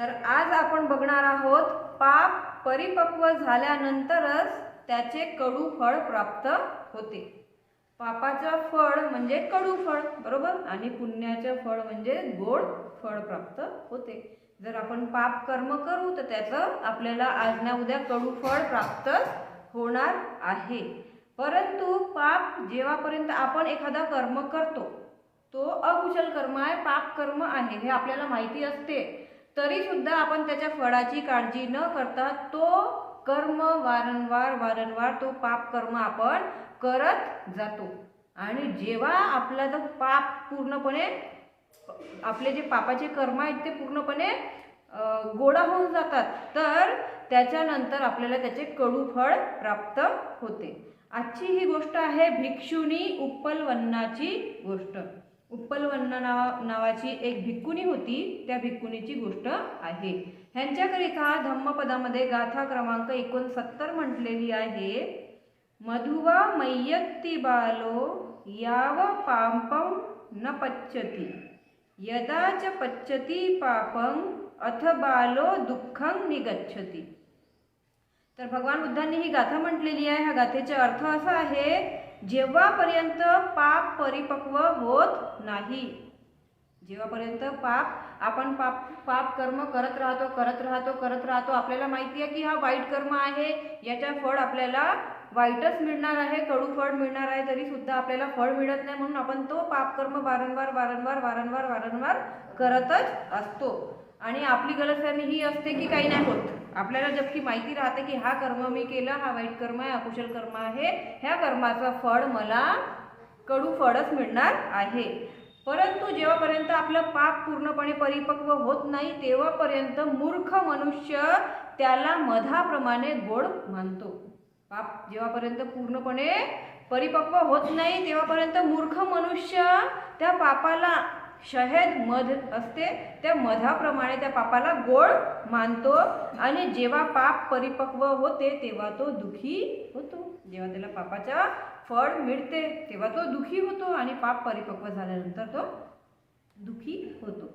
तर आज आपण बघणार आहोत पाप परिपक्व झाल्यानंतरच त्याचे कडू फळ प्राप्त होते. पापाचं फळ म्हणजे कडू फळ बरोबर? आणि पुण्याचं फळ म्हणजे गोड फळ प्राप्त होते. जर आपण पाप कर्म करू तर त्याचं आपल्याला आज ना उद्या कडू फळ प्राप्त होणार आहे. परंतु पाप जेव्हापर्यंत आपण एखादा कर्म करतो तो अकुशल कर्म आहे पाप कर्म आहे हे आपल्याला माहिती असते. तरी सुद्धा आपण त्याच्या फळाची काळजी न करता तो कर्म वारंवार वारंवार तो पाप कर्म आपण करत जातो. आणि जेव्हा आपला जो पाप पूर्णपणे आपले जे पापाचे कर्म आहेत ते पूर्णपणे गोडा होऊन जातात तर त्याच्यानंतर आपल्याला त्याचे कडू फळ प्राप्त होते. आजची ही गोष्ट आहे भिक्षुनी उप्पलवन्नाची गोष्ट. उप्पलवन्ना नावा नावाची एक भिक्कुनी होती त्या भिक्कुनीची गोष्ट आहे. ह्यांच्याकरिता धम्मपदामध्ये गाथा क्रमांक एकोणसत्तर म्हटलेली आहे. मधुवा मय्यत्ति बालो याव पापं न पच्यती यदा च पच्यती पापं अथ बालो दुःखं निगच्छती. तर भगवान बुद्धांनी ही गाथा म्हटलेली आहे. ह्या गाथेचा अर्थ असा आहे जेव्हापर्यंत पाप परिपक्व होत नाही जेव्हापर्यंत पाप आपण पाप पाप कर्म करत राहतो करत राहतो करत राहतो आपल्याला माहिती आहे की हा वाईट कर्म आहे याच्या फळ आपल्याला वाईटच मिळणार आहे कडू फळ मिळणार आहे तरी सुद्धा आपल्याला फळ मिळत नाही म्हणून आपण तो पाप कर्म वारंवार वारंवार वारंवार वारंवार करतच असतो. आणि आपली गलतफहमी ही असते की काही नाही होत. आपल्याला जबकी माहिती राहते की हा कर्म मी केला हा वाईट कर्म आहे अकुशल कर्म आहे ह्या कर्माचं फळ मला कडू फळच मिळणार आहे. परंतु जेव्हापर्यंत आपलं पाप पूर्णपणे परिपक्व होत नाही तेव्हापर्यंत मूर्ख मनुष्य त्याला मधाप्रमाणे गोड मानतो. पाप जेव्हापर्यंत पूर्णपणे परिपक्व होत नाही तेव्हापर्यंत मूर्ख मनुष्य त्या पापाला शहेद मध असते त्या मधाप्रमाणे त्या पापाला गोड मानतो. आणि जेव्हा पाप परिपक्व होते तेव्हा तो दुखी होतो. जेव्हा त्याला पापाचा फळ मिळते तेव्हा तो दुखी होतो आणि पाप परिपक्व झाल्यानंतर तो दुखी होतो.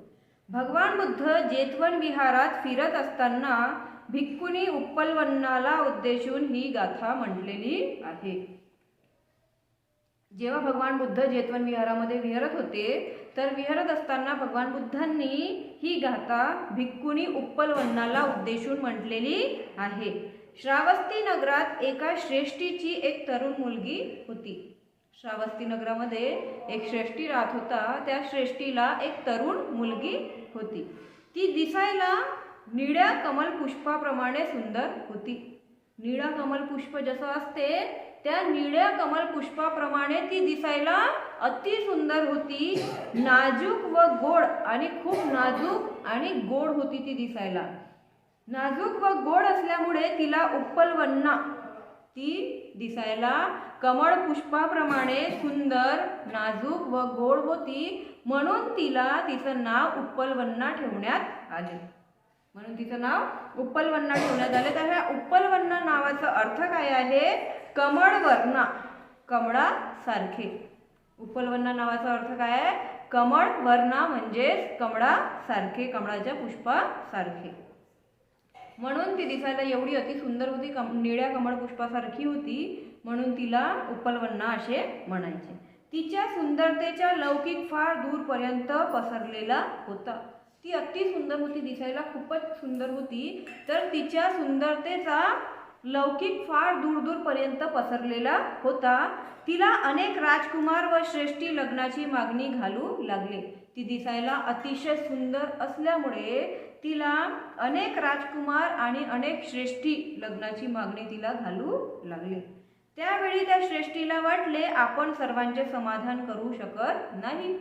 भगवान बुद्ध जेतवन विहारात फिरत असताना भिक्कुनी उपलवन्नाला उद्देशून ही गाथा म्हटलेली आहे. जेव्हा भगवान बुद्ध जेतवन विहारामध्ये विहरत होते तर विहरत असताना भगवान बुद्धांनी ही गाथा भिक्कुनी उप्पलवन्नाला उद्देशून म्हटलेली आहे. श्रावस्ती नगरात एका श्रेष्ठीची एक तरुण मुलगी होती. श्रावस्ती नगरामध्ये एक श्रेष्ठी राहत होता त्या श्रेष्ठीला एक तरुण मुलगी होती. ती दिसायला निळ्या कमल पुष्पाप्रमाणे सुंदर होती. निळा कमल पुष्प जसं असते त्या निळ्या कमल पुष्पाप्रमाणे ती दिसायला अति सुंदर होती. नाजूक व गोड आणि खूप नाजूक आणि गोड होती ती दिसायला. नाजूक व गोड असल्यामुळे तिला उप्पलवन्ना ती दिसायला कमळ पुष्पाप्रमाणे सुंदर नाजूक व गोड होती म्हणून तिला तिचं नाव उप्पलवन्ना ठेवण्यात आले. म्हणून तिचं नाव उपलवन्ना ठेवण्यात आले. तर ह्या उप्पलवन्ना नावाचा अर्थ काय आहे? कमळवर्णा. कमळासारखे. उप्पलवन्ना नावाचा अर्थ काय आहे? कमळ वर्णा म्हणजेच कमळासारखे कमळाच्या पुष्पासारखे. म्हणून ती दिसायला एवढी अति सुंदर होती कम निळ्या कमळ पुष्पासारखी होती म्हणून तिला उपलवन्ना असे म्हणायचे. तिच्या सुंदरतेच्या लौकिक फार दूरपर्यंत पसरलेला होता. ती अति सुंदर होती दिसायला खूपच सुंदर होती. तर तिच्या सुंदरतेचा लौकिक फार दूर दूरपर्यंत पसरलेला होता. तिला अनेक राजकुमार व श्रेष्ठी लग्नाची मागणी घालू लागले. ती दिसायला अतिशय सुंदर असल्यामुळे तिला अनेक राजकुमार आणि अनेक श्रेष्ठी लग्नाची मागणी तिला घालू लागले. त्यावेळी त्या श्रेष्ठीला वाटले आपण सर्वांचे समाधान करू शकत नाही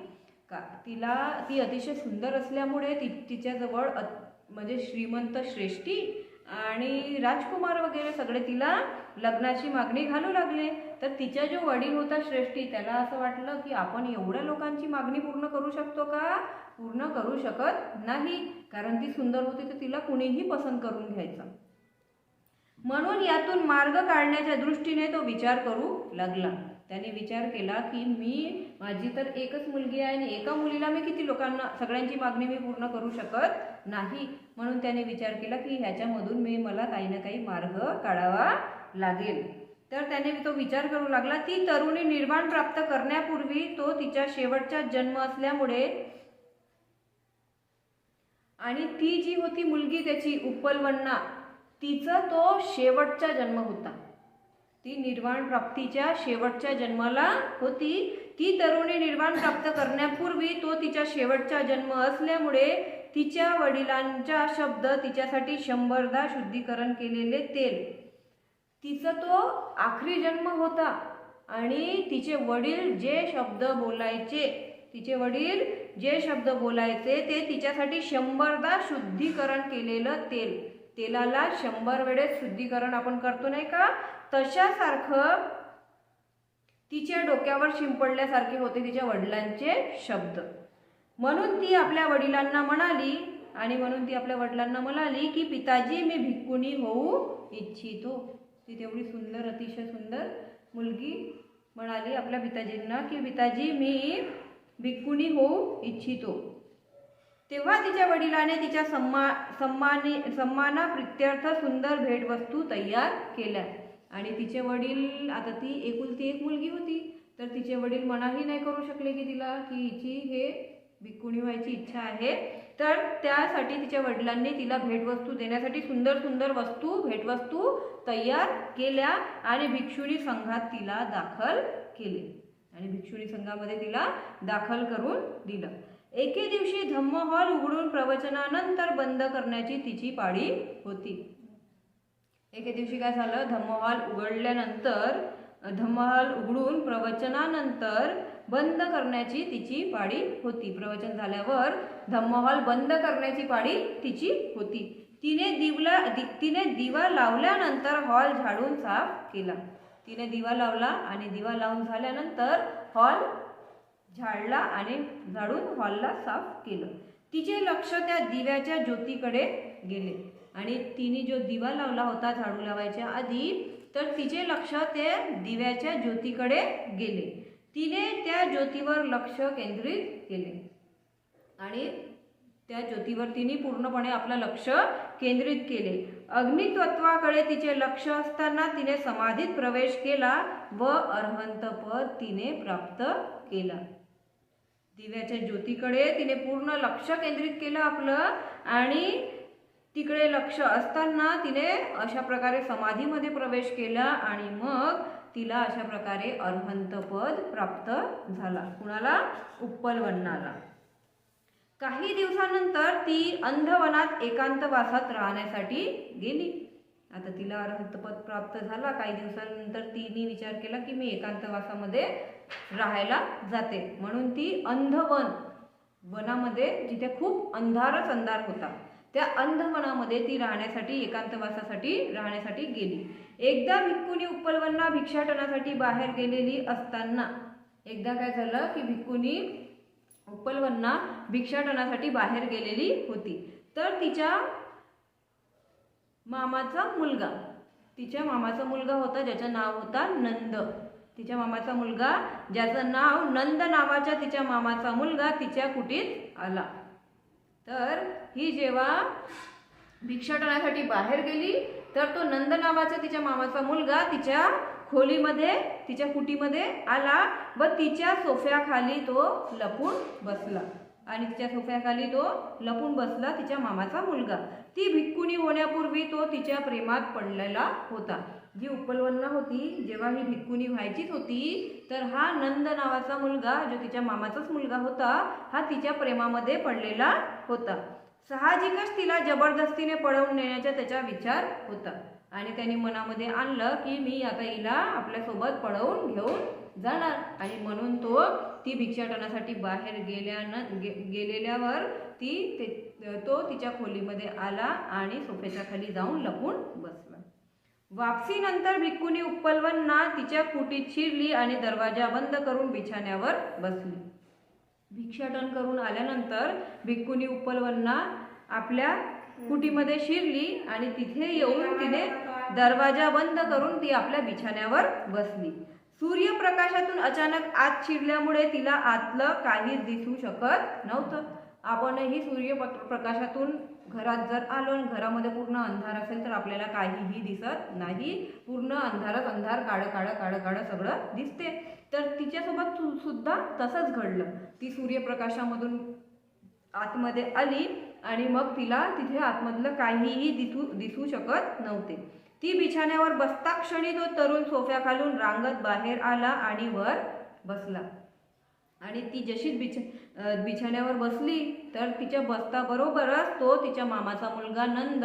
का? तिला ती अतिशय सुंदर असल्यामुळे ती तिच्याजवळ म्हणजे श्रीमंत श्रेष्ठी आणि राजकुमार वगैरे सगळे तिला लग्नाची मागणी घालू लागले. तर तिचा जो वडील होता श्रेष्ठी त्याला असं वाटलं की आपण एवढ्या लोकांची मागणी पूर्ण करू शकतो का? पूर्ण करू शकत नाही. कारण ती सुंदर होती तर तिला कुणीही पसंत करून घ्यायचं. म्हणून यातून मार्ग काढण्याच्या दृष्टीने तो विचार करू लागला. त्याने विचार केला की मी माझी तर एकच मुलगी आहे आणि एका मुलीला मी किती लोकांना सगळ्यांची मागणी मी पूर्ण करू शकत नाही. म्हणून त्याने विचार केला की ह्याच्यामधून मी मला काही ना काही मार्ग काढावा लागेल. तर त्याने तो विचार करू लागला ती तरुणी निर्माण प्राप्त करण्यापूर्वी तो तिच्या शेवटचा जन्म असल्यामुळे आणि ती जी होती मुलगी त्याची उपलवन्ना तिचा तो शेवटचा जन्म होता. ती निर्वाण प्राप्तीच्या शेवटच्या जन्माला होती. ती तरुणी निर्वाण प्राप्त करण्यापूर्वी तो तिच्या शेवटचा जन्म असल्यामुळे तिच्या वडिलांचा शब्द तिच्यासाठी शंभरदा शुद्धीकरण केलेले तेल. तिचा तो आखरी जन्म होता आणि तिचे वडील जे शब्द बोलायचे तिचे वडील जे शब्द बोलायचे ते तिच्यासाठी शंभरदा शुद्धीकरण केलेलं तेल. तेलाला शंभर वेळेस शुद्धीकरण आपण करतो नाही का? तशासारखं तिच्या डोक्यावर शिंपडल्यासारखे होते तिच्या वडिलांचे शब्द. म्हणून ती आपल्या वडिलांना म्हणाली आणि म्हणून ती आपल्या वडिलांना म्हणाली की पिताजी मी भिक्कुनी होऊ इच्छितो. ती तेवढी सुंदर अतिशय सुंदर मुलगी म्हणाली आपल्या पिताजींना की पिताजी मी भिक्कुनी होऊ इच्छितो. तेव्हा तिच्या वडिलाने तिच्या सम्मा सम्माने सम्माना प्रित्यर्थ सुंदर भेटवस्तू तयार केल्या. आणि तिचे वडील आता ती एकुलती एक मुलगी होती तर तिचे वडील मनाही नाही करू शकले की तिला की हिची हे भिक्कुणी व्हायची इच्छा आहे. तर त्यासाठी तिच्या वडिलांनी तिला भेटवस्तू देण्यासाठी सुंदर सुंदर वस्तू भेटवस्तू तयार केल्या आणि भिक्षुणी संघात तिला दाखल केले. आणि भिक्षुणी संघामध्ये तिला दाखल करून दिलं. एके दिवशी धम्म हॉल उघडून प्रवचनानंतर बंद करण्याची तिची पाळी होती. एके दिवशी काय झालं? धम्म हॉल उघडल्यानंतर धम्महॉल उघडून प्रवचनानंतर बंद करण्याची तिची पाळी होती. प्रवचन झाल्यावर धम्महॉल बंद करण्याची पाळी तिची होती. तिने दिवला दि, तिने दिवा लावल्यानंतर हॉल झाडून साफ केला. तिने दिवा लावला आणि दिवा लावून झाल्यानंतर हॉल झाडला आणि झाडून हॉलला साफ केलं. तिचे लक्ष त्या दिव्याच्या ज्योतीकडे गेले. आणि तिने जो दिवा लावला होता झाडू लावायच्या आधी तर तिचे लक्ष ते दिव्याच्या ज्योतीकडे गेले. तिने त्या ज्योतीवर लक्ष केंद्रित केले. आणि त्या ज्योतीवर तिने पूर्णपणे आपलं लक्ष केंद्रित केले. अग्नितत्वाकडे तिचे लक्ष असताना तिने समाधीत प्रवेश केला व अर्हंतपद तिने प्राप्त केला. दिव्याच्या ज्योतीकडे तिने पूर्ण लक्ष केंद्रित केलं आपलं आणि तिकडे लक्ष असताना तिने अशा प्रकारे समाधीमध्ये प्रवेश केला आणि मग तिला अशा प्रकारे अरहंतपद प्राप्त झाला. कुणाला? उपलवन्नाला काही दिवसानंतर ती अंधवनात एकांतवासात राहण्यासाठी गेली. आता तिला अर्हंतपद प्राप्त झाला. काही दिवसानंतर तिने विचार केला की मी एकांतवासामध्ये राहायला जाते. म्हणून ती अंधवन वनामध्ये जिथे खूप अंधारच अंधार होता. त्या अंधवनामध्ये ती राहण्यासाठी एकांतवासासाठी राहण्यासाठी गेली. एकदा भिक्कुनी उपलवन्ना भिक्षाटनासाठी बाहेर गेलेली असताना एकदा काय झालं की भिक्कुनी उपलवन्ना भिक्षाटनासाठी बाहेर गेलेली होती. तर तिच्या मामाचा मुलगा तिच्या मामाचा मुलगा होता ज्याचं नाव होता नंद. तिच्या मामाचा मुलगा ज्याचं नाव नंद नावाच्या तिच्या मामाचा मुलगा तिच्या कुटीत आला. तर ही जेव्हा भिक्षाटनासाठी बाहेर गेली तर तो नंद नावाचा तिच्या मामाचा मुलगा तिच्या खोलीमध्ये तिच्या कुटीमध्ये आला व तिच्या सोफ्याखाली तो लपून बसला. आणि तिच्या सोफ्याखाली तो लपून बसला तिच्या मामाचा मुलगा. ती भिक्कुनी होण्यापूर्वी तो तिच्या प्रेमात पडलेला होता. जी उपलवन्ना होती जेव्हा ही भिक्कुनी व्हायचीच होती तर हा नंद नावाचा मुलगा जो तिच्या मामाचाच मुलगा होता हा तिच्या प्रेमामध्ये पडलेला होता. साहजिकच तिला जबरदस्तीने पळवून नेण्याचा त्याचा विचार होता. आणि त्याने मनामध्ये आणलं की मी आता हिला आपल्यासोबत पळवून घेऊन जाणार. आणि म्हणून तो ती भिक्षाटनासाठी बाहेर गेल्यानं गे गेलेल्यावर ती ते तो तिच्या खोलीमध्ये आला आणि सोफ्याच्या खाली जाऊन लपून बसला. वापसीनंतर भिक्कुनी उप्पलवन्ना तिच्या कुटीत शिरली आणि दरवाजा बंद करून बिछाण्यावर बसली. भिक्षाटन करून आल्यानंतर भिक्कुनी उप्पलवन्ना आपल्या कुटीमध्ये शिरली आणि तिथे येऊन तिने दरवाजा बंद करून ती आपल्या बिछाण्यावर बसली. सूर्यप्रकाशातून अचानक आत शिरल्यामुळे तिला आतलं काहीच दिसू शकत नव्हतं. आपणही सूर्य प्रकाशातून घरात जर आलो आणि घरामध्ये पूर्ण अंधार असेल तर आपल्याला काहीही दिसत नाही. पूर्ण अंधारच अंधार काळं काळं काळं काळं सगळं दिसते. तर तिच्यासोबत सु- सुद्धा तसंच घडलं. ती सूर्यप्रकाशामधून आतमध्ये आली आणि मग तिला तिथे आतमधलं काहीही दिसू दिसू शकत नव्हते. ती बिछाण्यावर बसता क्षणी तो तरुण सोफ्याखालून रांगत बाहेर आला आणि वर बसला. आणि ती जशीच बिछ बिछाण्यावर बसली तर तिच्या बसता बरोबरच तो तिच्या मामाचा मुलगा नंद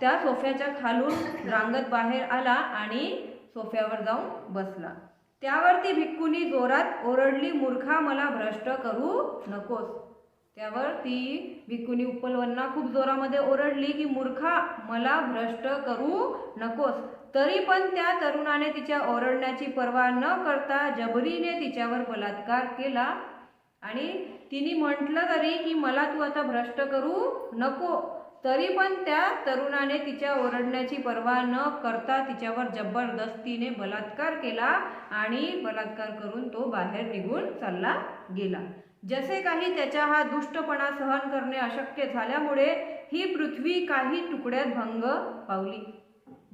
त्या सोफ्याच्या खालून रांगत बाहेर आला आणि सोफ्यावर जाऊन बसला. त्यावर ती भिक्कूनी जोरात ओरडली मूर्खा मला भ्रष्ट करू नकोस. त्यावर ती भिक्कुनी उपलवन्ना खूप जोरामध्ये ओरडली की मूर्खा मला भ्रष्ट करू नकोस. तरी पण त्या तरुणाने तिच्या ओरडण्याची पर्वा न करता जबरीने तिच्यावर बलात्कार केला. आणि तिने म्हटलं तरी की मला तू आता भ्रष्ट करू नको. तरी पण त्या तरुणाने तिच्या ओरडण्याची पर्वा न करता तिच्यावर जबरदस्तीने बलात्कार केला आणि बलात्कार करून तो बाहेर निघून चालला गेला. जसे काही त्याचा हा दुष्टपणा सहन करणे अशक्य झाल्यामुळे ही पृथ्वी काही तुकड्यात भंग पावली.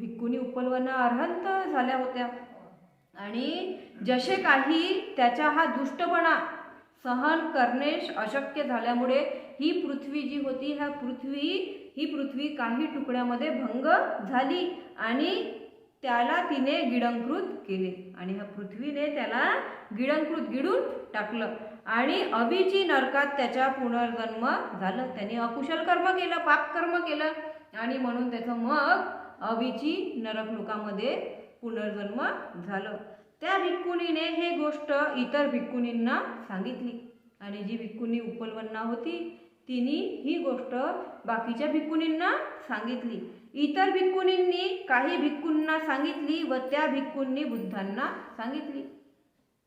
भिक्कुनी उपलवना अर्हंत झाल्या होत्या. आणि जसे काही त्याचा हा दुष्टपणा सहन करणे अशक्य झाल्यामुळे ही पृथ्वी जी होती ह्या पृथ्वी ही पृथ्वी काही तुकड्यामध्ये भंग झाली आणि त्याला तिने गिळंकृत केले. आणि ह्या पृथ्वीने त्याला गिळंकृत गिळून टाकलं. आणि अभिची नरकात त्याचा पुनर्जन्म झालं. त्याने अकुशल कर्म केलं पाप कर्म केलं. आणि म्हणून त्याचं मग अविची नरक लोकामध्ये पुनर्जन्म झालं. त्या भिक्कुनीने हे गोष्ट इतर भिक्कुनींना सांगितली. आणि जी भिक्कुनी उपलवन्ना होती तिने ही गोष्ट बाकीच्या भिक्कुनींना सांगितली. इतर भिक्कुनींनी काही भिक्कूंना सांगितली व त्या भिक्कूंनी बुद्धांना सांगितली.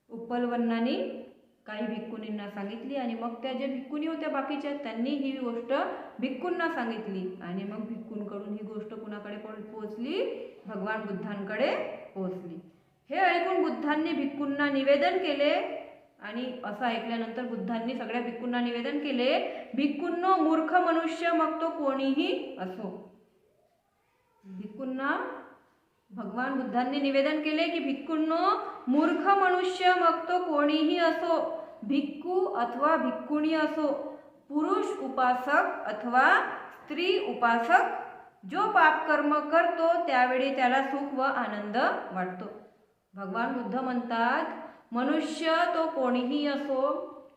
उपलवन्नानी काही भिक्कुनींना सांगितली आणि मग त्या ज्या भिक्कुनी होत्या बाकीच्या त्यांनी ही गोष्ट भिक्कूंना सांगितली. आणि मग भिक्कूंकडून ही गोष्ट कुणाकडे पोहोचली भगवान बुद्धांकडे पोहोचली हे ऐकून बुद्धांनी भिक्कूंना निवेदन केले आणि असं ऐकल्यानंतर बुद्धांनी सगळ्या भिक्कूंना निवेदन केले भिक्कूंनो मूर्ख मनुष्य मग तो कोणीही असो. भिक्कूंना भगवान बुद्धांनी निवेदन केले की भिक्खूंनो मूर्ख मनुष्य मग तो कोणीही असो भिक्खू अथवा भिक्खुणी असो पुरुष उपासक अथवा स्त्री उपासक जो पापकर्म करतो त्यावेळी त्याला सुख व आनंद वाटतो. भगवान बुद्ध म्हणतात मनुष्य तो कोणीही असो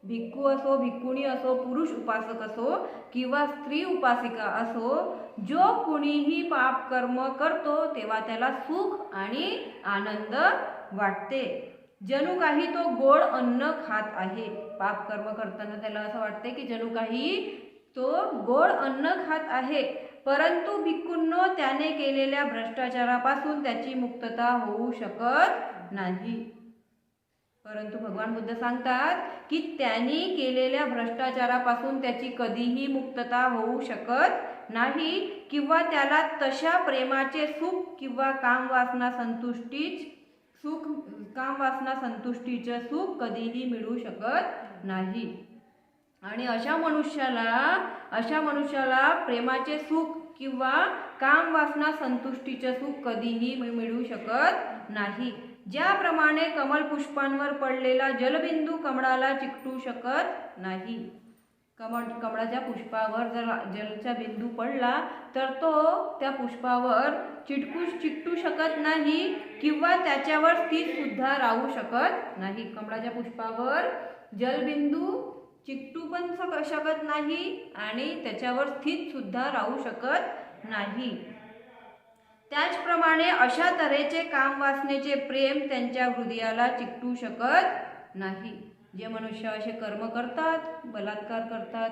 भिक्खू असो भिक्खुणी असो पुरुष उपासक असो किंवा स्त्री उपासिका असो जो कुणीही पाप कर्म करतो तेव्हा त्याला सुख आणि आनंद वाटते. जणू काही तो गोड अन्न खात आहे. पाप कर्म करताना त्याला असं वाटते की जणू काही तो गोड अन्न खात आहे. परंतु भिक्खूंनो त्याने केलेल्या भ्रष्टाचारापासून त्याची मुक्तता होऊ शकत नाही. परंतु भगवान बुद्ध सांगतात की त्यांनी केलेल्या भ्रष्टाचारापासून त्याची कधीही मुक्तता होऊ शकत नाही किंवा त्याला तशा प्रेमाचे सुख किंवा कामवासना संतुष्टीच सुख कामवासना संतुष्टीचं सुख कधीही मिळू शकत नाही. आणि अशा मनुष्याला अशा मनुष्याला प्रेमाचे सुख किंवा काम वासना संतुष्टीचे सुख कधीही मिळू शकत नाही. ज्याप्रमाणे कमल पुष्पांवर पडलेला जलबिंदू कमळाला चिकटू शकत नाही. कमळ कमळाच्या पुष्पावर जर जलचा बिंदू पडला तर तो त्या पुष्पावर चिटकू चिकटू शकत नाही किंवा त्याच्यावर स्थित सुद्धा राहू शकत नाही. कमळाच्या पुष्पावर जलबिंदू चिकटू पण शकत नाही आणि त्याच्यावर स्थित सुद्धा राहू शकत नाही. त्याचप्रमाणे अशा तऱ्हेचे काम वासनेचे प्रेम त्यांच्या हृदयाला चिकटू शकत नाही. जे मनुष्य असे कर्म करतात बलात्कार करतात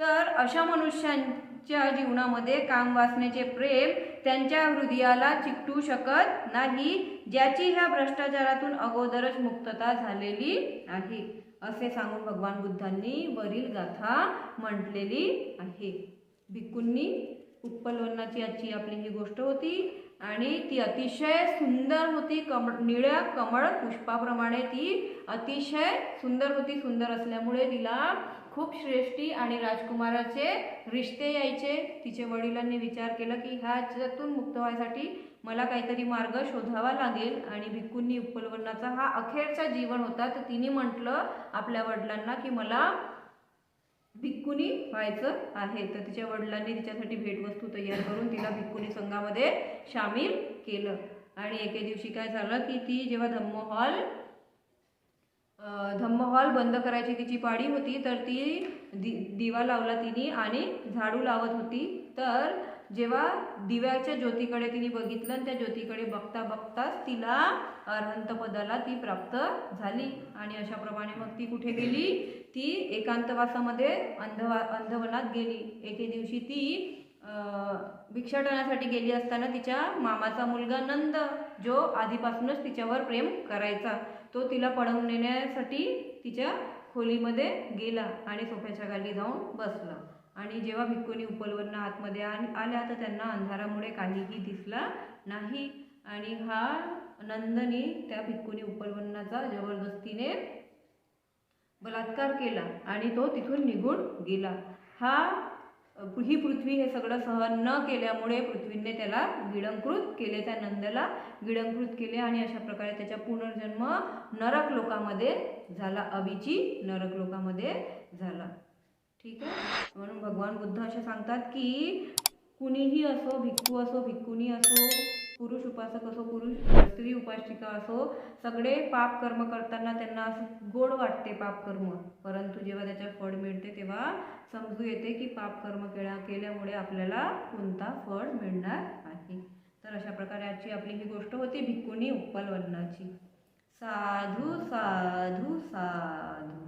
तर अशा मनुष्यांच्या जीवनामध्ये काम वासनेचे प्रेम त्यांच्या हृदयाला चिकटू शकत नाही ज्याची ह्या भ्रष्टाचारातून अगोदरच मुक्तता झालेली आहे असे सांगून भगवान बुद्धांनी वरील गाथा म्हटलेली आहे. भिक्कूंनी उत्पलवनाची आजची आपली ही गोष्ट होती. आणि ती अतिशय सुंदर होती. कम निळ्या कमळ पुष्पाप्रमाणे ती अतिशय सुंदर होती सुंदर असल्यामुळे तिला खूप श्रेष्ठी आणि राजकुमाराचे रिश्ते यायचे. तिचे वडिलांनी विचार केला की ह्याच्यातून मुक्त व्हायसाठी मला काहीतरी मार्ग शोधावा लागेल. आणि भिक्कूंनी उपलवनाचा हा अखेरचा जीवन होता. तर तिने म्हटलं आपल्या वडिलांना की मला भिक्कुनी व्हायचं आहे. तर तिच्या वडिलांनी तिच्यासाठी भेटवस्तू तयार करून तिला भिक्कुनी संघामध्ये सामील केलं. आणि एके दिवशी काय झालं की ती जेव्हा धम्म हॉल धम्म हॉल बंद करायची तिची पाडी होती तर ती दि दिवा लावला तिने आणि झाडू लावत होती. तर जेव्हा दिव्याच्या ज्योतीकडे तिने बघितलं आणि त्या ज्योतीकडे बघता बघताच तिला अरहंत पदाला ती प्राप्त झाली. आणि अशाप्रमाणे मग ती कुठे गेली? ती एकांतवासामध्ये अंधवा अंधवनात गेली. एके दिवशी ती भिक्षाटनासाठी गेली असताना तिच्या मामाचा मुलगा नंद जो आधीपासूनच तिच्यावर प्रेम करायचा तो तिला पळवून नेण्यासाठी तिच्या खोलीमध्ये गेला आणि सोफ्याच्या खाली जाऊन बसला. आणि जेव्हा भिक्कूनी उपलवन्न आतमध्ये आल्या तर त्यांना अंधारामुळे काहीही दिसला नाही. आणि हा नंदनी त्या भिक्कूनी उपलवन्नाचा जबरदस्तीने बलात्कार केला आणि तो तिथून निघून गेला. हा ही पृथ्वी हे सगळं सहन न केल्यामुळे पृथ्वीने त्याला गिळंकृत केले. त्या नंदला गिळंकृत केले आणि अशा प्रकारे त्याचा पुनर्जन्म नरक लोकामध्ये झाला. अविची नरक लोकामध्ये झाला. ठीक आहे? म्हणून भगवान बुद्ध असे सांगतात की कुणीही असो भिक्खू असो भिक्खुनी असो पुरुष उपासक असो पुरुष स्त्री उपासिका असो सगळे पाप कर्म करताना त्यांना असं गोड वाटते पाप कर्म. परंतु जेव्हा त्याच्या फळ मिळते तेव्हा समजू येते की पाप कर्म केल्या केल्यामुळे आपल्याला कोणता फळ मिळणार आहे. तर अशा प्रकारे आजची आपली ही गोष्ट होती भिक्कुनी उपलवन्नाची साधू साधू साधू.